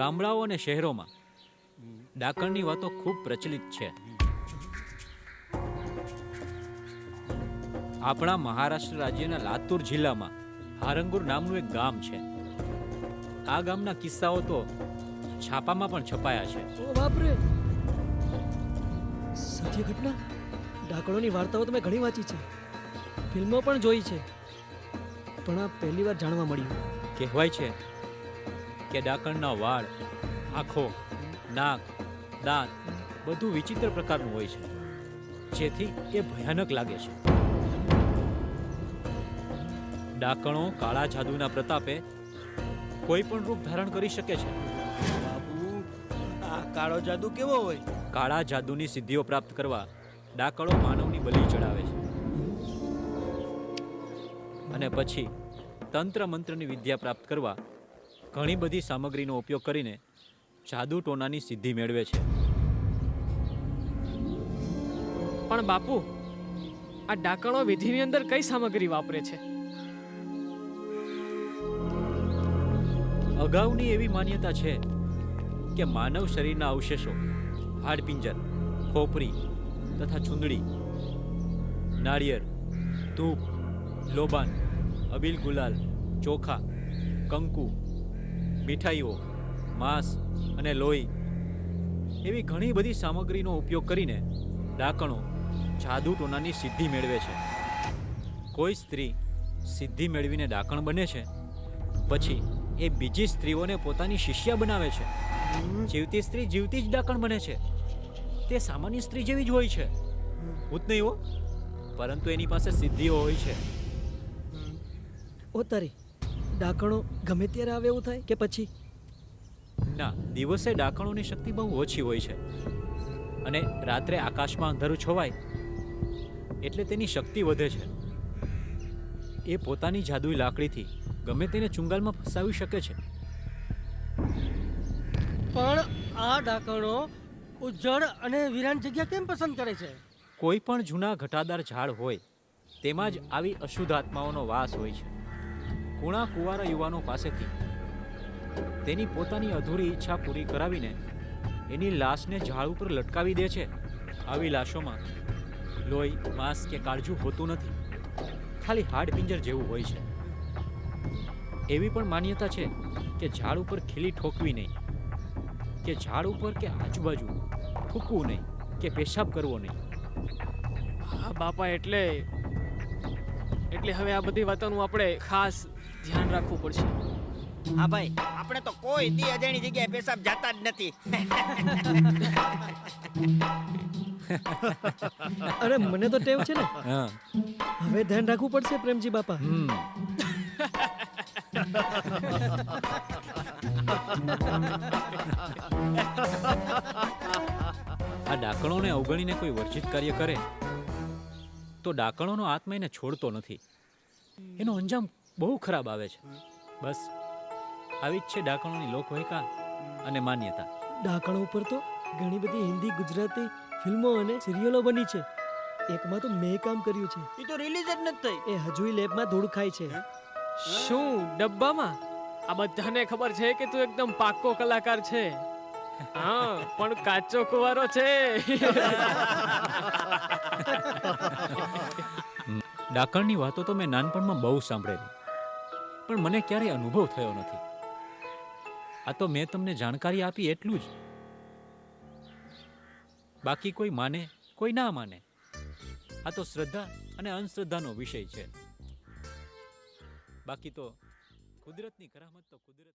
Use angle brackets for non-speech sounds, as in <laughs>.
ગામડાઓ અને શહેરોમાં ડાકણની વાતો ખૂબ પ્રચલિત છે. આપણા મહારાષ્ટ્ર રાજ્યના લાતુર જિલ્લામાં હારંગુર નામનું એક ગામ છે. આ ગામના કિસ્સાઓ તો છાપામાં પણ છપાયા છે. ઓ બાપરે! સત્ય ઘટના? ડાકણોની વાર્તાઓ તો મેં ઘણી વાંચી છે. ફિલ્મો પણ જોઈ છે. પણ આ પહેલી વાર જાણવા મળ્યું. કહેવાય છે કે ડાકણના વાળ આંખો નાક દાંત બધું વિચિત્ર પ્રકારનું હોય છે જેથી એ ભયાનક લાગે છે. ડાકણો કાળા જાદુના પ્રતાપે કોઈ પણ રૂપ ધારણ કરી શકે છે. આ કાળો જાદુ કેવો હોય? કાળા જાદુની સિદ્ધિઓ પ્રાપ્ત કરવા ડાકણો માનવની બલી ચડાવે છે. અને પછી તંત્ર મંત્રની વિદ્યા પ્રાપ્ત કરવા ઘણી બધી સામગ્રીનો ઉપયોગ કરીને જાદુ ટોનાની સિદ્ધિ મેળવે છે. પણ બાપુ આ ડાકણો વિધિની અંદર કઈ સામગ્રી વાપરે છે? અગાઉની એવી માન્યતા છે કે માનવ શરીરના અવશેષો હાડપિંજર ખોપરી તથા ચૂંદડી નાળિયેર ધૂપ લોબાન અબીલ ગુલાલ ચોખા કંકુ મીઠાઈઓ, માંસ અને લોહી એવી ઘણી બધી સામગ્રીનો ઉપયોગ કરીને ડાકણો જાદુ ટોનાની સિદ્ધિ મેળવે છે. કોઈ સ્ત્રી સિદ્ધિ મેળવીને ડાકણ બને છે, પછી એ બીજી સ્ત્રીઓને પોતાની શિષ્યા બનાવે છે. જીવતી સ્ત્રી જીવતી જ ડાકણ બને છે. તે સામાન્ય સ્ત્રી જેવી જ હોય છે. જ નહીં હો. પરંતુ એની પાસે સિદ્ધિઓ હોય છે. ઓ તારી ડાકણો ગમે ત્યારે આવે એવું થાય કે પછી? ના દિવસે ડાકણોની શક્તિ બહુ ઓછી હોય છે. અને રાત્રે આકાશમાં અંધારું છવાય એટલે તેની શક્તિ વધે છે. એ પોતાની જાદુઈ લાકડીથી ગમે તેને ચુંગાલમાં ફસાવી શકે છે. પણ આ ડાકણો ઉજ્જડ અને વિરાન જગ્યા કેમ પસંદ કરે છે? કોઈ પણ જૂના ઘટાદાર ઝાડ હોય તેમાં જ આવી અશુદ્ધ આત્માઓનો વાસ હોય છે. કુણા કુંવારા યુવાનો પાસેથી તેની પોતાની અધૂરી ઈચ્છા પૂરી કરાવીને એની લાશને ઝાડ ઉપર લટકાવી દે છે. આવી લાશોમાં લોહી, માંસ કે કાળજું હોતું નથી. ખાલી હાડપિંજર જેવું હોય છે. એવી પણ માન્યતા છે કે ઝાડ ઉપર ખીલી ઠોકવી નહીં, કે ઝાડ ઉપર કે આજુબાજુ થૂકવું નહીં, કે પેશાબ કરવો નહીં. હા, બાપા, એટલે એટલે હવે આ બધી વાતોનું આપણે ખાસ ધ્યાન રાખવું પડશે. હા ભાઈ આપણે તો કોઈ દી અજાણી જગ્યાએ પેશાબ જાતા જ નથી. <laughs> અરે મને તો ટેવ છે ને. હવે ધ્યાન રાખવું પડશે પ્રેમજી બાપા. આ ડાકણોને અવગણીને કોઈ વર્જિત કાર્ય કરે? તો ડાકણોનો આત્મા એને છોડતો નથી. એનો અંજામ બહુ ખરાબ આવે છે. બસ. આવી જ છે ડાકણોની લોકવાયકા અને માન્યતા. ડાકણો ઉપર તો ઘણી બધી હિન્દી ગુજરાતી ફિલ્મો અને સિરિયલો બની છે. એકમાં તો મેં કામ કર્યું છે. એ તો રિલીઝ જ નથી થઈ. એ હજુય લેબમાં ધૂળ ખાય છે. શું? ડબ્બામાં? આ બધાને ખબર છે કે તું એકદમ પાક્કો કલાકાર છે. <laughs> હા પણ કાચો કુવારો છે. <laughs> ડાકણની વાતો તો મેં નાનપણમાં બહુ સાંભળેલી, પણ મને ક્યારેય અનુભવ થયો નથી. આ તો મેં તમને જાણકારી આપી એટલું જ. બાકી કોઈ માને, કોઈ ના માને. આ તો શ્રદ્ધા અને અંધશ્રદ્ધાનો વિષય છે. બાકી તો કુદરતની કરામત તો કુદરત